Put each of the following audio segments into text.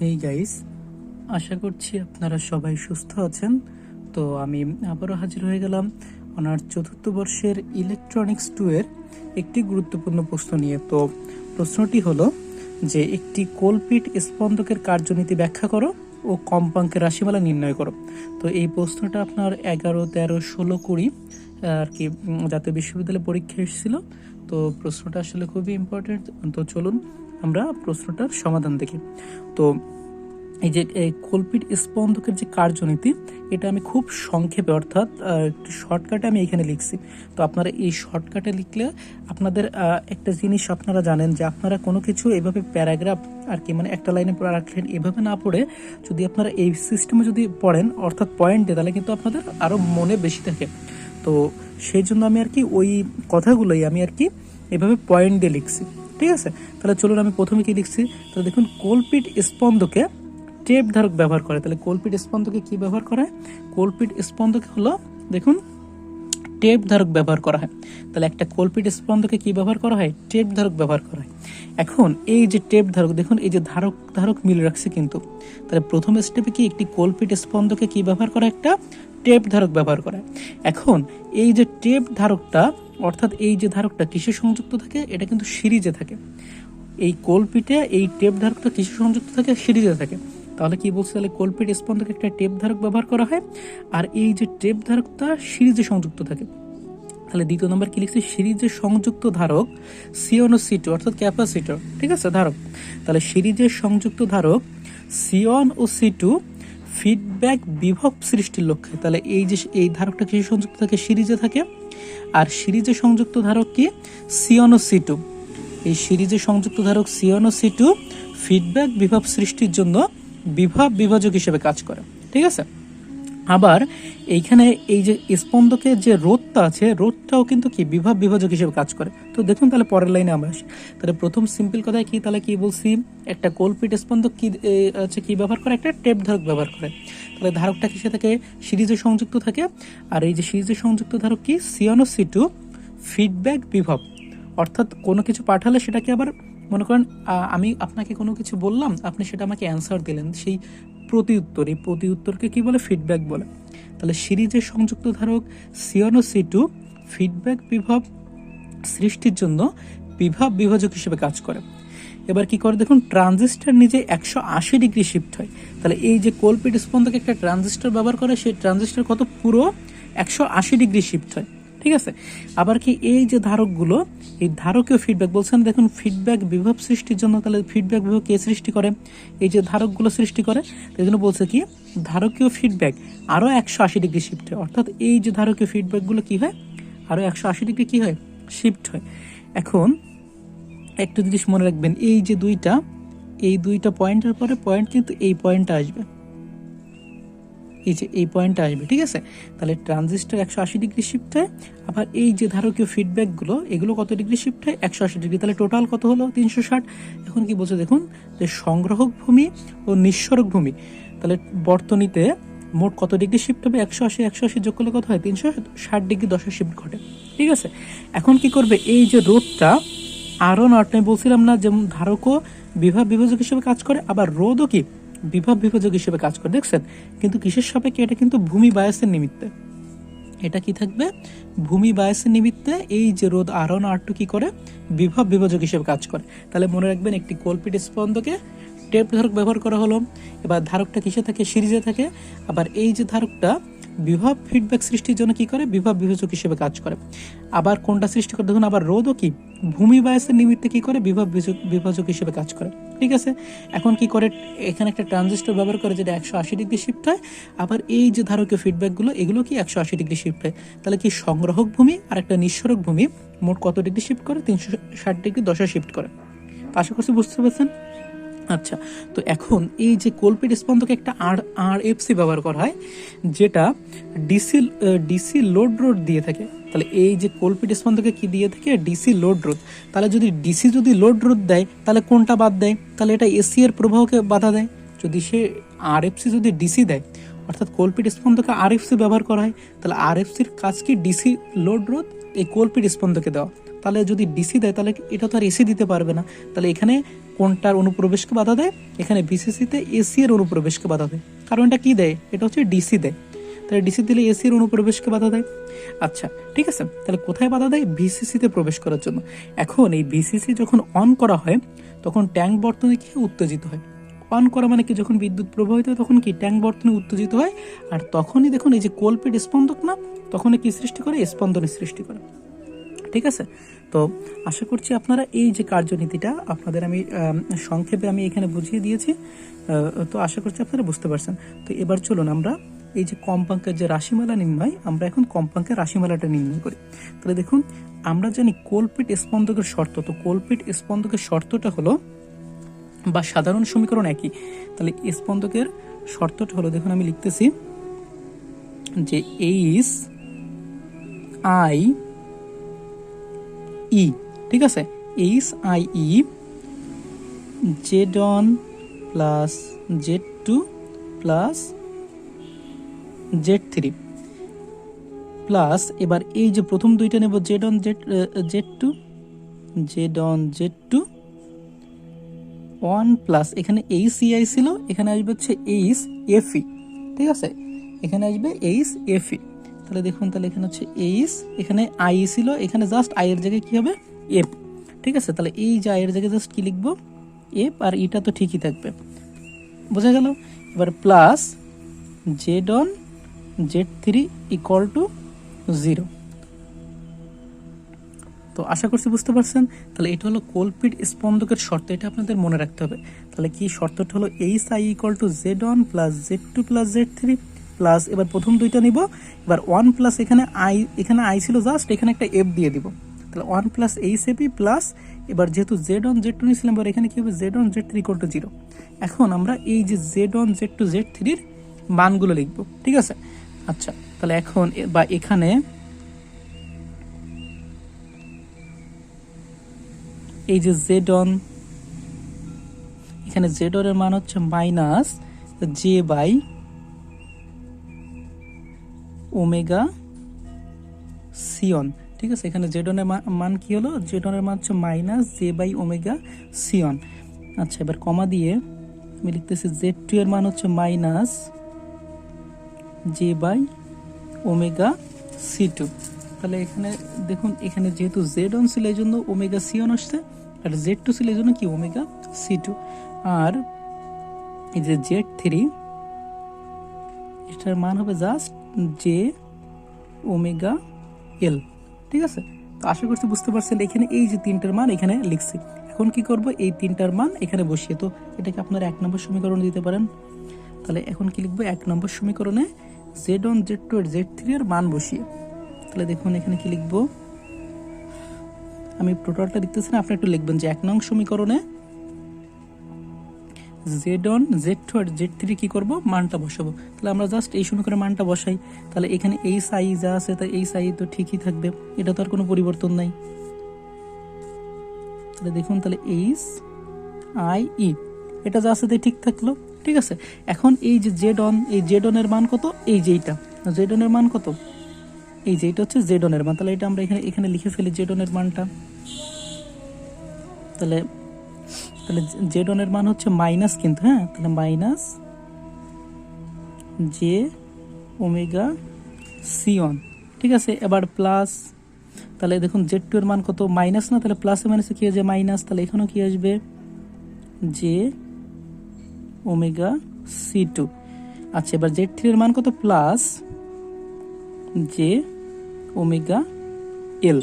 Hey guys আশা করছি আপনারা সবাই সুস্থ আছেন। তো আমি আবারও হাজির হয়ে গেলাম ওনার চতুর্থ বর্ষের ইলেকট্রনিক্স টু এর একটি গুরুত্বপূর্ণ প্রশ্ন নিয়ে। তো প্রশ্নটি হলো যে, একটি কোলপিট স্পন্দকের কার্যনীতি ব্যাখ্যা করো ও কম্পাঙ্কের রাশিমালা নির্ণয় করো। তো এই প্রশ্নটা আপনার এগারো, তেরো, ষোলো, কুড়ি আর কি জাতীয় বিশ্ববিদ্যালয়ে পরীক্ষা এসেছিল। তো প্রশ্নটা আসলে খুবই ইম্পর্টেন্ট তো চলুন আমরা প্রশ্নটার সমাধান দেখি। তো এই যে, এই কল্পিত স্পন্দকের যে কার্যনীতি, এটা আমি খুব সংক্ষেপে, অর্থাৎ একটু শর্টকাটে আমি এখানে লিখছি। তো আপনারা এই শর্টকাটে লিখলে আপনাদের একটা জিনিস আপনারা জানেন যে আপনারা কোনো কিছু এভাবে প্যারাগ্রাফ আর কি মানে একটা লাইনে রাখলেন, এভাবে না পড়ে যদি আপনারা এই সিস্টেমে যদি পড়েন, অর্থাৎ পয়েন্টে, তাহলে কিন্তু আপনাদের আরও মনে বেশি থাকে। তো সেই জন্য আমি আর কি ওই কথাগুলোই আমি আর কি এভাবে পয়েন্ট দিয়ে লিখছি। ঠিক আছে? তাহলে চলুন আমি প্রথমে কি লিখছি? তাহলে দেখুন, কোলপিট স্পন্দকে টেপ ধারক ব্যবহার করে। তাহলে কোলপিট স্পন্দকে কি ব্যবহার করা? হয় কোলপিট স্পন্দকে হলো, দেখুন, টেপ ধারক ব্যবহার করা হয়। তাহলে একটা কোলপিট স্পন্দকে কি ব্যবহার করা হয়? টেপ ধারক ব্যবহার করা হয়। এখন এই যে টেপ ধারক, দেখুন, এই যে ধারক ধারক মিল রাখছে কিন্তু। তাহলে প্রথম স্টেপে কি একটি কোলপিট স্পন্দকে কি ব্যবহার করা একটা টেপ ধারক ব্যবহার করা। এখন এই যে টেপ ধারকটা, অর্থাৎ এই যে ধারকটা কিসে সংযুক্ত থাকে? এটা কিন্তু সিরিজে থাকে। এই কোলপিটে এই টেপ ধারকটা কিসে সংযুক্ত থাকে? সিরিজে থাকে। তাহলে কি বলছে? তাহলে কোলপিট স্পন্দকে একটা টেপ ধারক ব্যবহার করা হয়, আর এই যে টেপ ধারকটা সিরিজে সংযুক্ত থাকে। তাহলে দ্বিতীয় নম্বর কি লিখছি? সিরিজে সংযুক্ত ধারক সিওন সিটু অর্থাৎ ক্যাপাসিটর। ঠিক আছে? ধারক। তাহলে সিরিজে সংযুক্ত ধারক সিওন ও সিটু ফিডব্যাক বিভব সৃষ্টির লক্ষ্যে। তাহলে এই যে এই ধারকটা কিসে সংযুক্ত থাকে? সিরিজে থাকে। আর সিরিজে সংযুক্ত ধারক কি? সিওন সি টু এই সিরিজে সংযুক্ত ধারক সিওন সি টু ফিডব্যাক বিভব সৃষ্টির জন্য বিভব বিভাজক হিসেবে কাজ করে। ঠিক আছে? আবার এইখানে এই যে স্পন্দকের যে রোধটা আছে, রোধটাও কিন্তু কি? বিভব বিভাজক হিসেবে কাজ করে। তো দেখুন তাহলে পরের লাইনে আমরা আসি। তাহলে প্রথম সিম্পল কথায় কি? তাহলে কি বলছি? একটা কোলপিট স্পন্দক কি হচ্ছে কি ব্যবহার করে? একটা টেপ ধারক ব্যবহার করে। তাহলে ধারকটা কিসে থাকে? সিরিজে সংযুক্ত থাকে। আর এই যে সিরিজে সংযুক্ত ধারক কি? সিয়ানো সি টু ফিডব্যাক বিভব। অর্থাৎ কোনো কিছু পাঠালে সেটাকে আবার মনে করেন আমি আপনাকে কোনো কিছু বললাম, আপনি সেটা আমাকে অ্যান্সার দিলেন। সেই প্রতি উত্তর এই প্রতি উত্তরকে কি বলে? ফিডব্যাক বলে। তাহলে সিরিজের সংযুক্ত ধারক সিওনো সিটু ফিডব্যাক বিভব সৃষ্টির জন্য বিভব বিভাজক হিসেবে কাজ করে। এবার কি করে? দেখুন ট্রানজিস্টর নিজে একশো আশি ডিগ্রি শিফট হয়। তাহলে এই যে কোলপিট স্পন্দকে একটা ট্রানজিস্টর ব্যবহার করে, সেই ট্রানজিস্টর কত? পুরো একশো আশি ডিগ্রি শিফট হয়। ঠিক আছে? আবার কি এই যে ধারকগুলো, এই ধারকীয় ফিডব্যাক বলছেন, দেখুন ফিডব্যাক বিভব সৃষ্টির জন্য তাহলে ফিডব্যাক বিভব কে সৃষ্টি করে? এই যে ধারকগুলো সৃষ্টি করে এই জন্য বলছে কি, ধারকীয় ফিডব্যাক আরও একশো আশি ডিগ্রি শিফট হয়। অর্থাৎ এই যে ধারকীয় ফিডব্যাকগুলো কি হয়? আরও একশো আশি ডিগ্রি কী হয়? শিফট হয়। এখন একটা জিনিস মনে রাখবেন, এই যে দুইটা, এই দুইটা পয়েন্টের পরে পয়েন্ট কিন্তু এই পয়েন্টটা আসবে। এই যে এই পয়েন্টটা আসবে, ঠিক আছে? তাহলে ট্রানজিস্টার একশো আশি ডিগ্রি শিফট হয়, আবার এই যে ধারকীয় ফিডব্যাকগুলো এগুলো কত ডিগ্রি শিফট হয়? একশো আশি ডিগ্রি তাহলে টোটাল কত হলো? তিনশো ষাট। এখন কি বলছে দেখুন, যে সংগ্রাহক ভূমি ও নিঃসরক ভূমি। তাহলে বর্তনীতে মোট কত ডিগ্রি শিফট হবে? একশো আশি একশো আশি যোগ করলে কত হয়? তিনশো ষাট ডিগ্রি দশের শিফট ঘটে, ঠিক আছে? এখন কি করবে? এই যে রোদটা আরও নট আমি বলছিলাম না যেমন ধারকও বিভাগ বিভাজক হিসেবে কাজ করে, আবার রোদও কি? বিভাব বিভাজক হিসেবে কাজ করে। দেখছেন? কিন্তু কিসের সাপেক্ষে? এটা কিন্তু ভূমি বায়াসের নিমিত্তে। এটা কি থাকবে? ভূমি বায়াসের নিমিত্তে এই যে রোদ আরন আর টু কি করে? বিভব বিভাজক হিসেবে কাজ করে। তাহলে মনে রাখবেন, একটি কল্পিট স্পন্দকে টেপ ধারক ব্যবহার করা হলো। এবার ধারকটা কিসে থাকে? সিরিজে থাকে। আবার এই যে ধারকটা বিভব ফিডব্যাক সৃষ্টির জন্য কি করে? বিভব বিভাজক হিসেবে কাজ করে। আবার কোনটা সৃষ্টি করে? দেখুন, আবার রোদও কি? ভূমি বায়াসের নিমিত্তে কি করে? বিভব বিভাজক- হিসেবে কাজ করে। ঠিক আছে? এখন কি করে? এখানে একটা ট্রানজিস্টর ব্যবহার করে যেটা একশো আশি ডিগ্রি শিফট হয়। আবার এই যে ধারকীয় ফিডব্যাকগুলো এগুলো কি একশো আশি ডিগ্রি শিফট হয়? তাহলে কি সংগ্রাহক ভূমি আর একটা নিঃসরক ভূমি মোট কত ডিগ্রি শিফট করে? তিনশো ষাট ডিগ্রি দশে শিফট করে। আশা করছি বুঝতে পারছেন? আচ্ছা তো এখন এই যে কোলপিট স্পন্দকে একটা আর আর এফসি ব্যবহার করা হয়, যেটা ডিসি ডিসি লোড রোড দিয়ে থাকে, তাহলে এই যে কোলপিট স্পন্দকে কি দিয়ে থাকে? ডিসি লোড রোধ। তাহলে যদি ডিসি যদি লোড রোধ দেয়, তাহলে কোনটা বাদ দেয়? তাহলে এটা এসি এর প্রবাহকে বাধা দেয়। যদি সে আর এফসি যদি ডিসি দেয়, অর্থাৎ কোলপিট স্পন্দকে আর এফসি ব্যবহার করা হয়, তাহলে আর এফ এফসির কাজ কি? ডিসি লোড রোধ, এই কোলপিট স্পন্দকে দেওয়া। তাহলে যদি ডিসি দেয়, তাহলে এটা তো আর এসি দিতে পারবে না। তাহলে এখানে কোনটার অনুপ্রবেশকে বাধা দেয়? এখানে বিসিসিতে এসি এর অনুপ্রবেশকে বাধা দেয়। কারণ এটা কি দেয়? এটা হচ্ছে ডিসি দেয়। তাহলে ডিসি দিলে এসি এর অনুপ্রবেশকে বাধা দেয়? আচ্ছা ঠিক আছে। তাহলে কোথায় বাধা দেয়? বিসিসিতে প্রবেশ করার জন্য। এখন এই বিসিসি যখন অন করা হয়, তখন ট্যাঙ্ক বর্তনে কি উত্তেজিত হয়। অন করা মানে কি? যখন বিদ্যুৎ প্রবাহিত হয়, তখন কি ট্যাঙ্ক বর্তনে উত্তেজিত হয়? আর তখনই দেখুন, এই যে কোলপিট স্পন্দক না তখন কি সৃষ্টি করে? স্পন্দনের সৃষ্টি করে। ঠিক আছে? তো আশা করছি আপনারা এই যে কার্যনীতিটা আপনাদের আমি সংক্ষেপে আমি এখানে বুঝিয়ে দিয়েছি তো আশা করছি আপনারা বুঝতে পারছেন। তো এবার চলুন আমরা এই যে কম্পাঙ্কের যে রাশিমালা নির্ণয়, আমরা এখন কম্পাঙ্কের রাশিমালাটা নির্ণয় করি। তাহলে দেখুন, আমরা জানি কোলপিট স্পন্দকের শর্ত, তো কোলপিট স্পন্দকের শর্তটা হলো, বা সাধারণ সমীকরণ একই। তাহলে স্পন্দকের শর্তটা হলো, দেখুন আমি লিখতেছি যে এইস আই ই, ঠিক আছে? H I E Z one plus Z two plus Z three plus এবার এই যে প্রথম দুইটা নেব Z one Z Z two Z one Z two one plus এখানে এইচ ইআই ছিল, এখানে আসবে হচ্ছে এইচ এফই ঠিক আছে? এখানে আসবে এইচ এফই তাহলে দেখুন, তাহলে এখানে হচ্ছে এইচ এখানে আই ছিল, এখানে জাস্ট আই এর জায়গায় কি হবে? এফ ঠিক আছে? তাহলে এই যে আই এর জায়গায় জাস্ট কি লিখব? এফ আর ইটা তো ঠিকই থাকবে। বোঝা গেল? এবার plus Z one Z three equal to zero তো আশা করছি বুঝতে পারছেন? তাহলে এটা হলো কোলপিট স্পন্দকের শর্ত, এটা আপনাদের মনে রাখতে হবে। তাহলে কি শর্তটা হলো H I equal to Z one plus Z two plus Z three plus এবার প্রথম দুইটা নিব। এবার ওয়ান প্লাস এখানে আই এখানে আই ছিল জাস্ট এখানে একটা এফ দিয়ে দিব। তাহলে one plus H A P plus এবার যেহেতু জেড ওয়ান জেড টু নিয়েছিলাম, এবার এখানে কী হবে? Z one Z three two zero এখন আমরা এই যে Z one Z two Z থ্রির মানগুলো লিখব, ঠিক আছে? আচ্ছা তাহলে এখন বা এখানে এই যে জেড অন এখানে জেড এর মান হচ্ছে minus J by omega C one. ঠিক আছে, এখানে জেডনের মান কি হলো? জেডনের মান হচ্ছে minus J by omega C one. আচ্ছা এবার কমা দিয়ে আমি লিখতেছি জেড টু এর মান হচ্ছে minus J by omega C two. তাহলে এখানে দেখুন, এখানে যেহেতু জেড অন ছিল এই জন্য ওমেগা সি আসছে, আর জেড টু ছিল এই জন্য কি? Omega C two. আর এই যে জেড থ্রি, এটার মান হবে জাস্ট জে ওমেগা এল ঠিক আছে? তো আশা করছি বুঝতে পারছেন, এখানে এই যে তিনটার মান এখানে লিখছি। এখন কি করব? এই তিনটার মান এখানে বসিয়ে, তো এটাকে আপনারা এক নম্বর সমীকরণ দিতে পারেন। তাহলে এখন কি লিখব? এক নম্বর সমীকরণে জেড ওয়ান জেড টু আর জেড থ্রি এর মান বসিয়ে। তাহলে দেখুন, এখানে কি লিখব? আমি টোটালটা লিখতেছি না, আপনি একটু লিখবেন যে এক নং সমীকরণে জেড ওয়ান জেড টু আর জেড থ্রি কী করব? মানটা বসাবো। তাহলে আমরা জাস্ট এই সমীকরণে মানটা বসাই। তাহলে এখানে এই সাই যা আছে তা এই সাই তো ঠিকই থাকবে। এটা তো আর কোনো পরিবর্তন নাই। তাহলে দেখুন, তাহলে এইচ আই ই এটা যা আছে, তাই ঠিক থাকল। ঠিক আছে? এখন এই যে জেড অন এই জেড অনের মান কত? এই যে এইটা। জেড অনের মান কত? এই যে এটা হচ্ছে জেড অনের মান। তাহলে এটা আমরা এখানে এখানে লিখে ফেলি জেড অনের মানটা। তাহলে তাহলে জেড অনের মান হচ্ছে মাইনাস কিন্তু হ্যাঁ? তাহলে minus J omega C one ঠিক আছে? এবার প্লাস তাহলে দেখুন জেড টু এর মান কত? মাইনাস না? তাহলে প্লাসে মাইনাসে কি হয়ে মাইনাস তাহলে এখানেও কি আসবে? জে ওমেগা সি টু আচ্ছা এবার জেড থ্রি এর মান কত? Plus J omega L.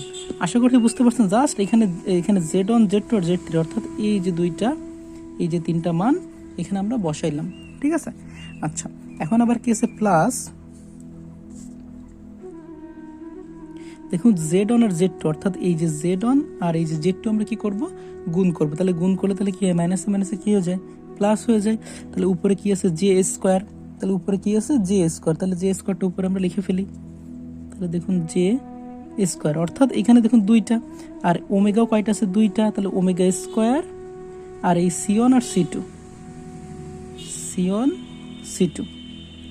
আশা করছি বুঝতে পারছেন জাস্ট এখানে এখানে জেড ওয়ান জেড টু আর জেড থ্রি অর্থাৎ এই যে দুইটা, এই যে তিনটা মান, এখানে আমরা বসাইলাম। ঠিক আছে? আচ্ছা এখন আবার কি আছে? প্লাস দেখুন জেড অন আর জেড টু অর্থাৎ এই যে জেড অন আর এই যে জেড টু আমরা কি করব? গুণ করব। তাহলে গুণ করলে তাহলে কি হয়? মাইনাসে মাইনাসে কি হয়ে যায়? প্লাস হয়ে যায়। তাহলে উপরে কি আছে? জে স্কোয়ার তাহলে উপরে কি আছে? জে স্কোয়ার তাহলে জে স্কোয়ারটা উপরে আমরা লিখে ফেলি। তাহলে দেখুন জে স্কোয়ার। অর্থাৎ এখানে দেখুন দুইটা, আর ওমেগাও কয়টা আছে? দুইটা, তাহলে ওমেগা স্কোয়ার আর এই সিওন আর C two. C one, C two.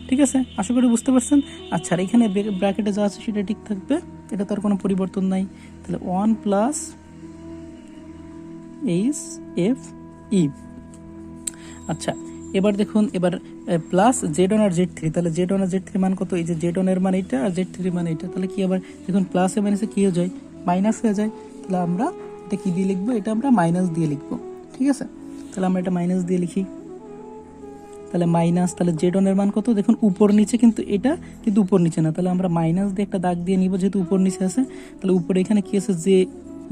ঠিক আছে? আশা করি বুঝতে পারছেন? আচ্ছা আর এখানে ব্র্যাকেটে যা আছে সেটা ঠিক থাকবে। এটা তার কোনো পরিবর্তন নাই। তাহলে one plus H F E. আচ্ছা এবার দেখুন, এবার প্লাস জেড ওয়ান আর জেড থ্রি তাহলে জেড ওয়ান আর জেড থ্রি মান কত? এই যে জেড ওয়ানের মান এটা আর জেড থ্রি মান এটা তাহলে কি আবার, দেখুন প্লাসে মাইনাসে কী হয়ে যায়? মাইনাস হয়ে যায়। তাহলে আমরা এটা কী দিয়ে লিখব? এটা আমরা মাইনাস দিয়ে লিখব, ঠিক আছে? তাহলে আমরা এটা মাইনাস দিয়ে লিখি। তাহলে মাইনাস তাহলে জেড ওয়ানের মান কত? দেখুন, উপর নিচে কিন্তু এটা, কিন্তু উপর নিচে না। তাহলে আমরা মাইনাস দিয়ে একটা দাগ দিয়ে নিব, যেহেতু উপর নিচে আছে। তাহলে উপরে এখানে কি আছে? যে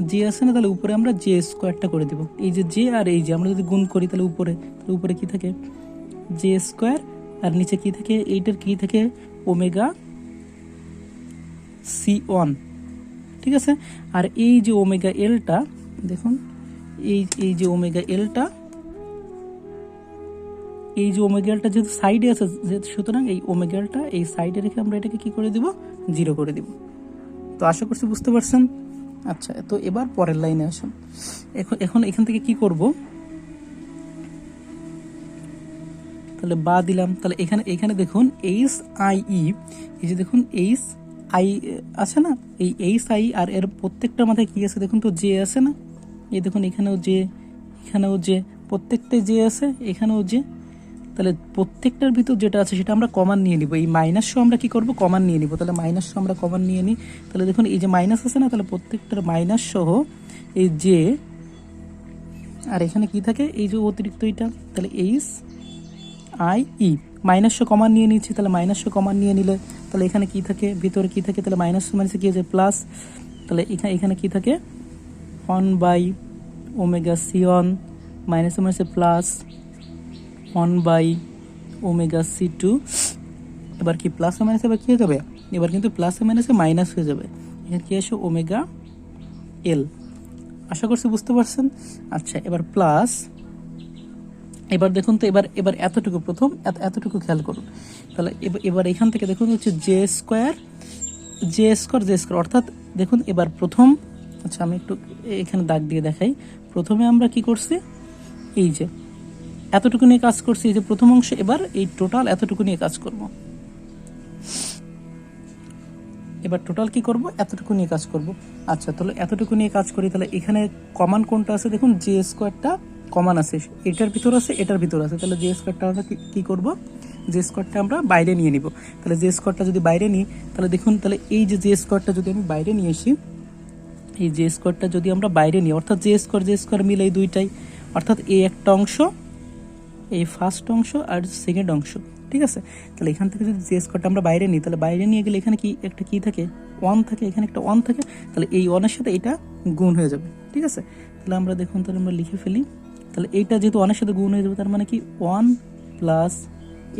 জে আছে না, তাহলে উপরে আমরা জে স্কোয়ারটা করে দেবো। এই যে জে আর এই যে, আমরা যদি গুণ করি তাহলে উপরে তাহলে উপরে কি থাকে? জে স্কোয়ার আর নিচে কি থাকে? এইটার কি থাকে? ওমেগা সি ওয়ান ঠিক আছে? আর এই যে ওমেগা এলটা দেখুন, এই এই যে ওমেগা এলটা এই যে ওমেগালটা যেহেতু সাইডে আছে, যেহেতু সুতরাং এই ওমেগালটা এই সাইডে রেখে আমরা এটাকে কি করে দিব? জিরো করে দিব। তো আশা করছি বুঝতে পারছেন? আচ্ছা তো এবার পরের লাইনে আসুন। এখন এখন এখান থেকে কি করব? তাহলে বা দিলাম। তাহলে এখানে এখানে দেখুন এইচ আই ই এই যে দেখুন এইচ আই আছে না? এই এইচ আই আর এর প্রত্যেকটা মাথায় কি আছে দেখুন তো? জে আছে না? এই দেখুন, এখানেও যে এখানেও যে প্রত্যেকটাই যে আছে, এখানেও যে তাহলে প্রত্যেকটার ভিতর যেটা আছে সেটা আমরা কমান নিয়ে নিব। এই মাইনাস শো আমরা কি করব? কমান নিয়ে নিব। তাহলে মাইনাস শো আমরা কমান নিয়ে নিই। তাহলে দেখুন, এই যে মাইনাস আছে না, তাহলে প্রত্যেকটার মাইনাস সহ এই যে, আর এখানে কি থাকে? এই যে অতিরিক্ত এটা তাহলে এইচ আই ই মাইনাস শো কমান নিয়ে নিচ্ছি, তাহলে মাইনাস শো কমান নিয়ে নিলে, তাহলে এখানে কি থাকে? ভিতরে কি থাকে? তাহলে মাইনাস মাইনাসে কি? আছে প্লাস তাহলে এখানে এখানে কি থাকে? One by omega C one মাইনাসে মাইনাসে plus one by omega C two এবার কি প্লাস মাইনাস এবার কী হয়ে যাবে? এবার কিন্তু প্লাস ও মাইনাসে মাইনাস হয়ে যাবে। এখানে কী আসে? ওমেগা এল আশা করছি বুঝতে পারছেন? আচ্ছা এবার প্লাস এবার দেখুন তো, এবার এবার এতটুকু প্রথম, এত, এতটুকু খেয়াল করুন। তাহলে এবার এখান থেকে দেখুন হচ্ছে J square J square J square অর্থাৎ দেখুন এবার প্রথম আচ্ছা আমি একটু এখানে দাগ দিয়ে দেখাই। প্রথমে আমরা কি করছি? এই যে এতটুকু নিয়ে কাজ করছি, এই যে প্রথম অংশ, এবার এই টোটাল এতটুকু নিয়ে কাজ করব। এবার টোটাল কি করব? এতটুকু নিয়ে কাজ করব। আচ্ছা তাহলে এতটুকু নিয়ে কাজ করি, তাহলে এখানে কমান কোনটা আছে? দেখুন জে স্কোয়ারটা কমান আছে। এটার ভিতর আছে, এটার ভিতর আছে। তাহলে জে স্কোয়ারটা আমরা কি- করব? জে স্কোয়ারটা আমরা বাইরে নিয়ে নিব। তাহলে জে স্কোয়ারটা যদি বাইরে নিই, তাহলে দেখুন, তাহলে এই যে জে স্কোয়ারটা যদি আমি বাইরে নিয়ে আসি, এই জে স্কোয়ারটা যদি আমরা বাইরে নিই, অর্থাৎ জে স্কোয়ার জে স্কোয়ার মিলে এই দুইটাই, অর্থাৎ এই একটা অংশ এই ফার্স্ট অংশ আর সেকেন্ড অংশ, ঠিক আছে? তাহলে এখান থেকে যদি জে স্কোয়ারটা আমরা বাইরে নিই, তাহলে বাইরে নিয়ে গেলে এখানে কি একটা কি থাকে? ওয়ান থাকে, এখানে একটা ওয়ান থাকে, তাহলে এই ওয়ানের সাথে এটা গুণ হয়ে যাবে, ঠিক আছে? তাহলে আমরা দেখুন, তাহলে আমরা লিখে ফেলি। তাহলে এইটা যেহেতু ওয়ানের সাথে গুণ হয়ে যাবে, তার মানে কি? One plus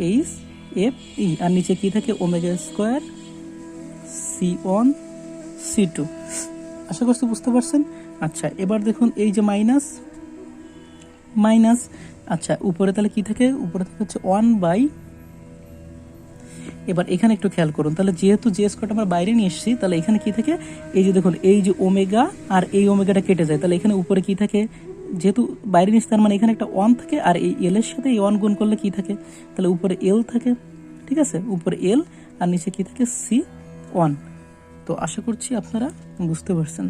H F E আর নিচে কি থাকে? Omega square C one C two আশা করছি বুঝতে পারছেন? আচ্ছা এবার দেখুন, এই যে মাইনাস মাইনাস আচ্ছা উপরে তাহলে কি থাকে? উপরে থাকে হচ্ছে ওয়ান বাই এবার এখানে একটু খেয়াল করুন, তাহলে যেহেতু যে স্কোয়ারটা আমরা বাইরে নিয়ে এসেছি, তাহলে এখানে কি থাকে? এই যে দেখুন, এই যে ওমেগা আর এই ওমেগাটা কেটে যায়, তাহলে এখানে উপরে কি থাকে? যেহেতু বাইরে নিয়েছি, তার মানে এখানে একটা ওয়ান থাকে, আর এই এল এর সাথে এই ওয়ান গুণ করলে কি থাকে? তাহলে উপরে এল থাকে, ঠিক আছে? উপরে এল আর নিচে কি থাকে? সি ওয়ান তো আশা করছি আপনারা বুঝতে পারছেন।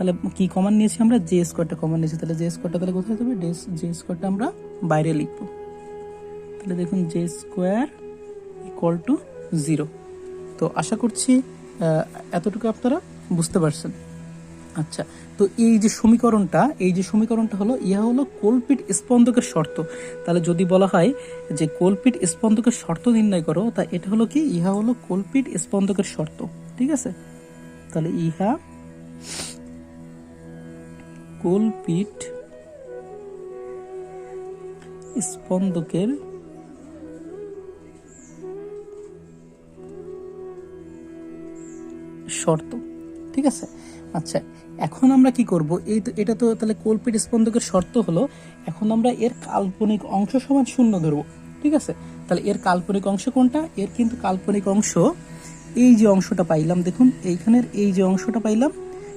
তাহলে কি কমান নিয়েছি আমরা? জে স্কোয়ারটা কমান নিয়েছি। তাহলে জে স্কোয়ারটা তাহলে কোথায় যাবে? জে স্কোয়ারটা আমরা বাইরে লিখব। তাহলে দেখুন J square equal to zero তো আশা করছি এতটুকু আপনারা বুঝতে পারছেন। আচ্ছা তো এই যে সমীকরণটা, এই যে সমীকরণটা হলো, ইহা হলো কোলপিট স্পন্দকের শর্ত। তাহলে যদি বলা হয় যে কোলপিট স্পন্দকের শর্ত নির্ণয় করো, তা এটা হলো কি? ইহা হলো কোলপিট স্পন্দকের শর্ত। ঠিক আছে? তাহলে ইহা কোলপিট স্পন্দকের শর্ত, ঠিক আছে? আচ্ছা এখন আমরা কি করব? এই তো, এটা তো তাহলে কোলপিট স্পন্দকের শর্ত হলো, এখন আমরা এর কাল্পনিক অংশ সমান শূন্য ধরবো, ঠিক আছে? তাহলে এর কাল্পনিক অংশ কোনটা? এর কিন্তু কাল্পনিক অংশ, এই যে অংশটা পাইলাম, দেখুন, এইখানের এই যে অংশটা পাইলাম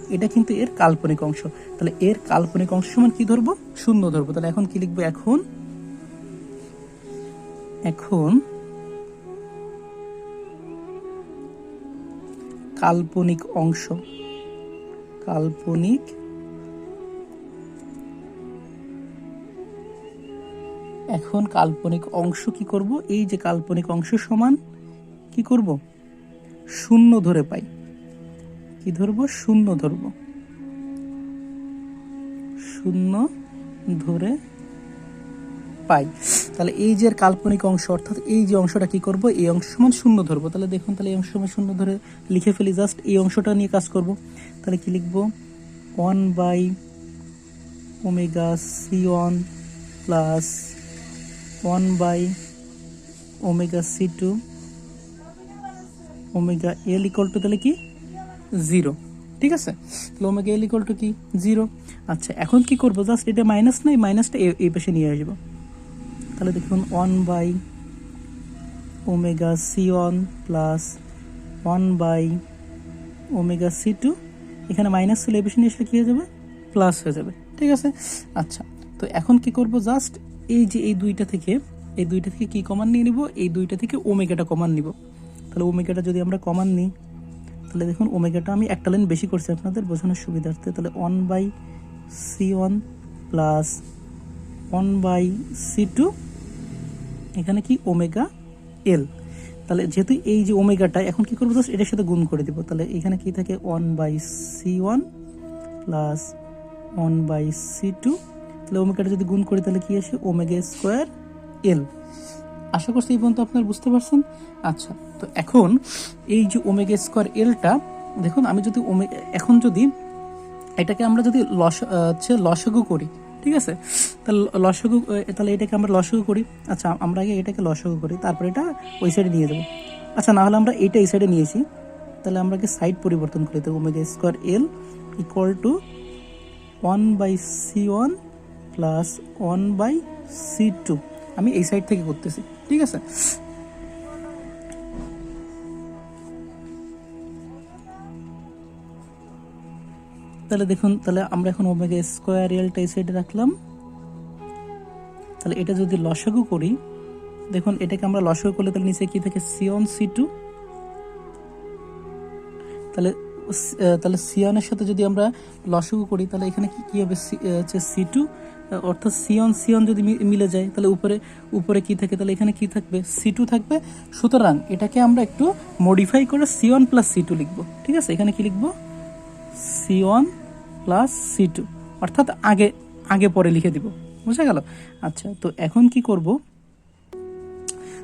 এটা কিন্তু এর কাল্পনিক অংশ। তাহলে এর কাল্পনিক অংশ সমান কি ধরবো? শূন্য ধরবো। তাহলে এখন কি লিখব? এখন এখন কাল্পনিক অংশ। কাল্পনিক এখন কাল্পনিক অংশ কি করব? এই যে কাল্পনিক অংশ সমান কি করব? শূন্য ধরে পাই। কি ধরবো? শূন্য ধরবো। শূন্য ধরে পাই। তাহলে এই যে কাল্পনিক অংশ, অর্থাৎ এই যে অংশটা কি করব? এই অংশ সমান শূন্য ধরবো। তাহলে দেখুন, তাহলে এই অংশ সমান শূন্য ধরে লিখে ফেলি জাস্ট এই অংশটা নিয়ে কাজ করব। তাহলে কি লিখব? One by omega C one plus one by omega C two omega L equal to তাহলে কি? জিরো। ঠিক আছে? তাহলে ওমেগা এল ইকুয়াল টু কি? জিরো। আচ্ছা এখন কি করব? জাস্ট এটা মাইনাস নাই মাইনাসটা এই পাশে নিয়ে আসব। তাহলে দেখুন one by omega C one plus one by omega C two এখানে মাইনাস ছিল এই পাশে নিয়ে আসলে কী হয়ে যাবে? প্লাস হয়ে যাবে। ঠিক আছে? আচ্ছা তো এখন কি করব? জাস্ট এই যে এই দুইটা থেকে, এই দুইটা থেকে কি কমান নিয়ে নিব? এই দুইটা থেকে ওমেগাটা কমান নিব। তাহলে ওমেগাটা যদি আমরা কমান নিই তাহলে দেখুন ওমেগাটা আমি একটা লাইন বেশি করছি আপনাদের, বোঝানোর সুবিধার্থে। তাহলে one by C one plus one by C two এখানে কি ওমেগা এল তাহলে যেহেতু এই যে ওমেগাটা এখন কি করব? জাস্ট এটার সাথে গুণ করে দিব। তাহলে এখানে কি থাকে? One by C one plus one by C two তাহলে ওমেগাটা যদি গুণ করি, তাহলে কি আসে? ওমেগা স্কোয়ার এল আশা করছি এই পর্যন্ত আপনারা বুঝতে পারছেন। আচ্ছা তো এখন এই যে ওমেগা স্কোয়ার এলটা দেখুন, আমি যদি ওমে, এখন যদি এটাকে আমরা যদি লস, হচ্ছে লসগু করি, ঠিক আছে? তাহলে লসগু তাহলে এটাকে আমরা লসগু করি। আচ্ছা আমরা আগে এটাকে লসগু করি, তারপরে এটা ওই সাইডে নিয়ে যাব। আচ্ছা না হলে আমরা এটা এই সাইডে নিয়েছি। তাহলে আমরা কি সাইড পরিবর্তন করি তো omega square L equal to one by C one plus one by C two আমি এই সাইড থেকে করতেছি। ঠিক আছে? তাহলে দেখুন, তাহলে আমরা এখন ওমেগা স্কোয়ার এলটা এই সাইডে রাখলাম। তাহলে এটা যদি লসাগু করি, দেখুন, এটাকে আমরা লসাগু করলে তাহলে নিচে কি থাকে? সি ওয়ান সি টু তাহলে তাহলে সিয়নের সাথে যদি আমরা লসাগু করি, তাহলে এখানে কি হবে? হচ্ছে সি টু অর্থাৎ সিয়ন সিয়ন যদি মিলে যায়, তাহলে উপরে উপরে কি থাকে? তাহলে এখানে কি থাকবে? সি টু থাকবে। সুতরাং এটাকে আমরা একটু মডিফাই করে সিয়ন প্লাস সি টু লিখব। ঠিক আছে? এখানে কি লিখব? C one plus C two অর্থাৎ আগে আগে পরে লিখে দিব। বুঝা গেল? আচ্ছা তো এখন কি করব?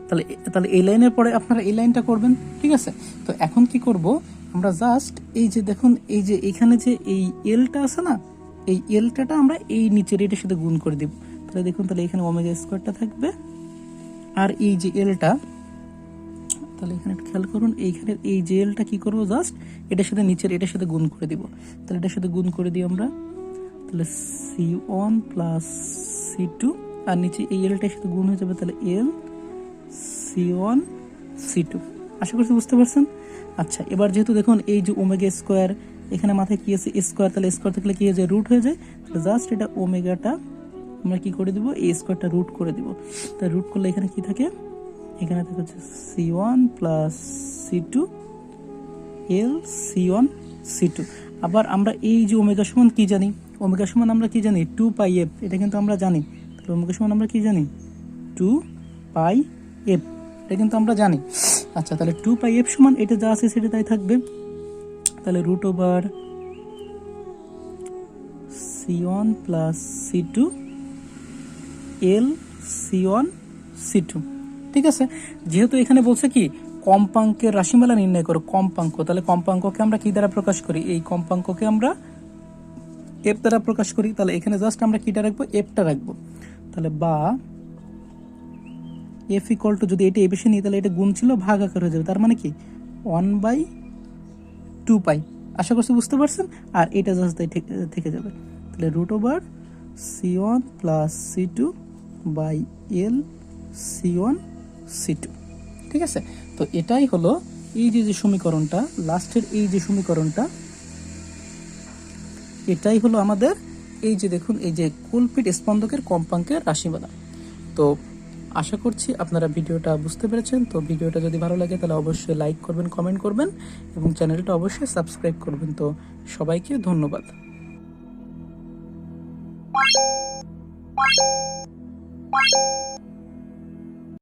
তাহলে তাহলে এই লাইনের পরে আপনারা এই লাইনটা করবেন। ঠিক আছে? তো এখন কি করব? আমরা জাস্ট এই যে দেখুন, এই যে এখানে যে এই এলটা আছে না এই এলটাটা আমরা এই নিচের এটার সাথে গুণ করে দিব। তাহলে দেখুন, তাহলে এখানে ওমেগা স্কোয়ারটা থাকবে। আর এই যে এলটা তাহলে এখানে একটু খেয়াল করুন, এইখানে এই যে এলটা কী করব জাস্ট এটার সাথে নিচের এটার সাথে গুণ করে দিব। তাহলে এটার সাথে গুণ করে দিই আমরা। তাহলে C one plus C two আর নিচে এই এলটার সাথে গুণ হয়ে যাবে তাহলে L C one C two আশা করছি বুঝতে পারছেন? আচ্ছা এবার যেহেতু দেখুন, এই যে ওমেগা স্কোয়ার এখানে মাথায় কি আছে? স্কোয়ার তাহলে স্কোয়ার থাকলে কি হয়ে যায়? রুট হয়ে যায়? জাস্ট এটা ওমেগাটা আমরা কি করে দিব? এই স্কোয়ারটা রুট করে দিব। তা রুট করলে এখানে কি থাকে? এখানে থাকে হচ্ছে C one plus C two L C one C two আবার আমরা এই যে ওমেগা সমান কি জানি? ওমেগা সমান আমরা কি জানি? টু পাই এফ এটা কিন্তু আমরা জানি। তাহলে ওমেগা সমান আমরা কি জানি? টু পাই এফ এটা কিন্তু আমরা জানি। আচ্ছা তাহলে টু পাই এফ সমান এটা যা আছে সেটা তাই থাকবে। তাহলে root over C one plus C two L C one C two ঠিক আছে? যেহেতু এখানে বলছে কি, কম্পাঙ্কের রাশিমালা নির্ণয় করো, কম্পাঙ্ক। তাহলে কম্পাঙ্ককে আমরা কি দ্বারা প্রকাশ করি? এই কম্পাঙ্ককে আমরা এফ দ্বারা প্রকাশ করি। তাহলে এখানে জাস্ট আমরা কিটা রাখব? এফটা রাখব। তাহলে বা এফ ইকুয়াল টু যদি এটা এ বেশি নিই, তাহলে এটা গুণ ছিল ভাগ আকার হয়ে যাবে। তার মানে কি? One by two pi. আশা করছি বুঝতে পারছেন? আর এটা জাস্ট থেকে যাবে। তাহলে root over C one plus C two by L C one C two ঠিক আছে? তো এটাই হলো এই যে যে সমীকরণটা, লাস্টের এই যে সমীকরণটা, এটাই হলো আমাদের এই যে দেখুন, এই যে কুলপিট স্পন্দকের কম্পাঙ্কের রাশিমালা। তো আশা করছি আপনারা ভিডিওটা বুঝতে পেরেছেন। তো ভিডিওটা যদি ভালো লাগে, তাহলে অবশ্যই লাইক করবেন কমেন্ট করবেন এবং চ্যানেলটা অবশ্যই সাবস্ক্রাইব করবেন। তো সবাইকে ধন্যবাদ।